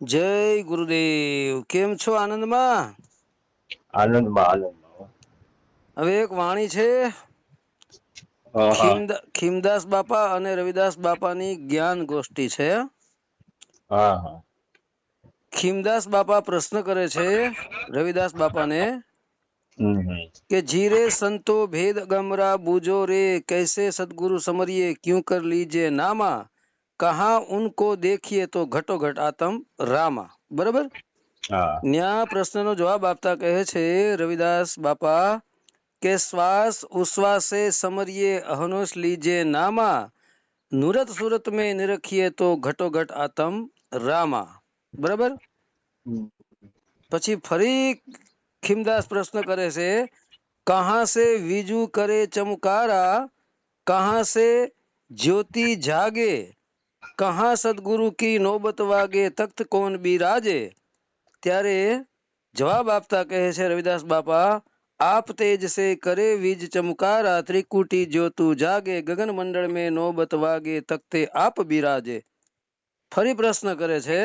જય ગુરુદેવ. કેમ છો આનંદમાં? આનંદમાં આનંદમાં. હવે એક વાણી છે. ખીમદાસ બાપા અને રવિદાસ બાપાની જ્ઞાન ગોષ્ઠી છે. ખીમદાસ બાપા પ્રશ્ન કરે છે રવિદાસ બાપાને કે જીરે સંતો ભેદ ગમરા બુજો રે કૈસે સદગુરુ સમરીએ ક્યુ કર લીજે નામા? कहा उनको देखिए तो घटो घट आतम रामा બરાબર હા ન્યા પ્રશ્નનો જવાબ આપતા કહે છે રવિદાસ બાપા કે શ્વાસ ઉશ્વાસે સમરીએ અહનોશ લીજે નામા નુરત સુરત में નિરખીએ તો ઘટો ઘટ આતમ રામા બરાબર હમ. પછી ફરી ખીમદાસ પ્રશ્ન કરે છે કહા સે વીજુ કરે ચમકારા કહા સે જ્યોતિ જાગે કહા સદગુરુ કી નોબત વાગે તખ્ત કોણ બિરાજે ત્યારે જવાબ આપતા કહે છે રવિદાસ બાપા આપ તેજ સે કરે વીજ ચમકારા ત્રિકુટી જ્યોતુ જાગે ગગન મંડળ में નોબત વાગે તખ્તે આપ બિરાજે ફરી પ્રશ્ન કરે છે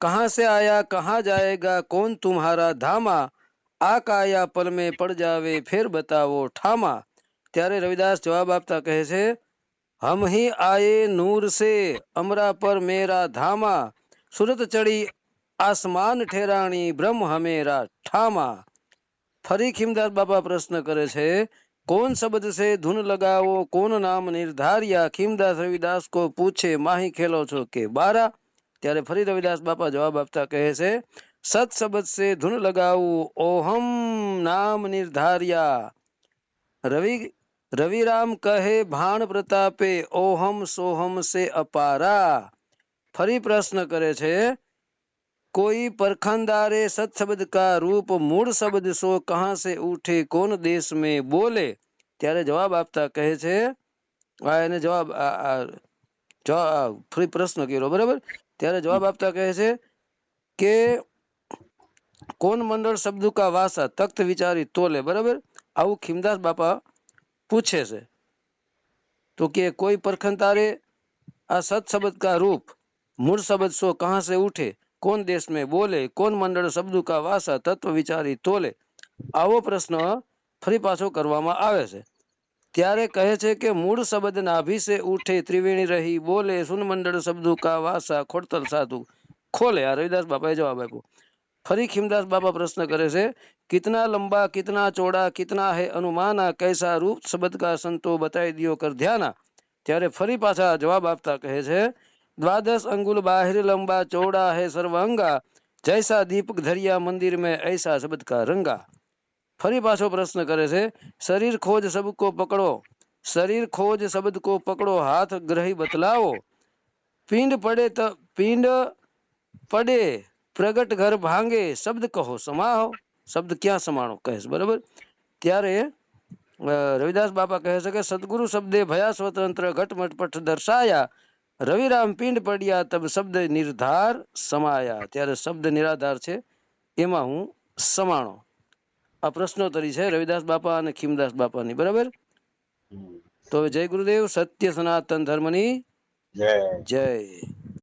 कहाँ से आया कहाँ जाएगा कौन तुम्हारा धामा આ કાયા પલ में પડ જાવે ફેર બતાવો ઠામા ત્યારે રવિદાસ જવાબ આપતા કહે છે हम ही आए नूर से अमरा पर मेरा धामा सूरत चढ़ी आसमान ठेराणी ब्रह्म हमेरा ठामा ફરી ખીમદાસ બાપા પ્રશ્ન કરે છે कौन शब्द से धुन लगाओ कौन नाम निर्धारिया खीमदास रविदास को पूछे माही खेलो છો કે બારા ત્યારે ફરી રવિદાસ બાપા જવાબ આપતા કહે છે સત શબ્દ से धुन लगाऊं ओहम नाम निर्धारिया રવિ रविराम कहे भाण प्रतापे, ओहम सोहम से अपारा। फरी प्रश्न करे छे, कोई परखंदारे सत शब्द का रूप मूल शब्द सो कहाँ से उठे, कौन देश में बोले? त्यारे जवाब आपता कहे छे आने जवाब फरी प्रश्न करो, बराबर? त्यारे जवाब आपता कहे छे के कौन मंडल शब्द का वासा तख्त विचारी तोले, बराबर? आउ खिमदास बापा પૂછે છે તો કે કોઈ પરખન તારે આ સત શબ્દ કા રૂપ મૂળ શબ્દ સો કહા से उठे कौन देश में बोले कौन મંડળ શબ્દ કા વાસા તત્વ વિચારી તોલે આવો પ્રશ્ન ફરી પાછો કરવામાં આવે છે ત્યારે કહે છે કે મૂળ શબ્દ નાભી સે ઉઠે ત્રિવેણી રહી બોલે સુન મંડળ શબ્દો કા વાસા ખોડતલ સાધુ ખોલે આ રવિદાસ બાપાએ જવાબ આપ્યો ફરી ખીમદાસ બાપા પ્રશ્ન કરે છે कितना लंबा कितना चौड़ा कितना है अनुमाना कैसा रूप शब्द का संतो बताई दियो कर ध्याना ત્યારે ફરી પાછા જવાબ આપતા કહે છે द्वादश अंगुल बाहिर लंबा चौड़ा है सर्वांगा जैसा दीपक धरिया मंदिर में ऐसा शब्द का रंगा ફરી પાછો પ્રશ્ન કરે છે શરીર ખોજ सबको પકડો શરીર ખોજ શબ્દ को પકડો હાથ ગ્રહી બતલાવો પિંડ પડે તો પિંડ પડે પ્રગટ ઘર ભાંગે શબ્દ કહો સમાહો શબ્દ ક્યાં સમાણો કહે છે બરાબર? ત્યારે રવિદાસ બાપા કહે છે કે સદગુરુ શબ્દે ભયા સ્વતંત્ર ઘટમટ દર્શાયા રવિરામ પિંડ પડ્યા તબ શબ્દ નિર્ધાર સમાયા. ત્યારે શબ્દ નિરાધાર છે એમાં હું સમાણો. આ પ્રશ્નોત્તરી છે રવિદાસ બાપા અને ખીમદાસ બાપાની બરાબર? તો જય ગુરુદેવ સત્ય સનાતન ધર્મની જય. જય.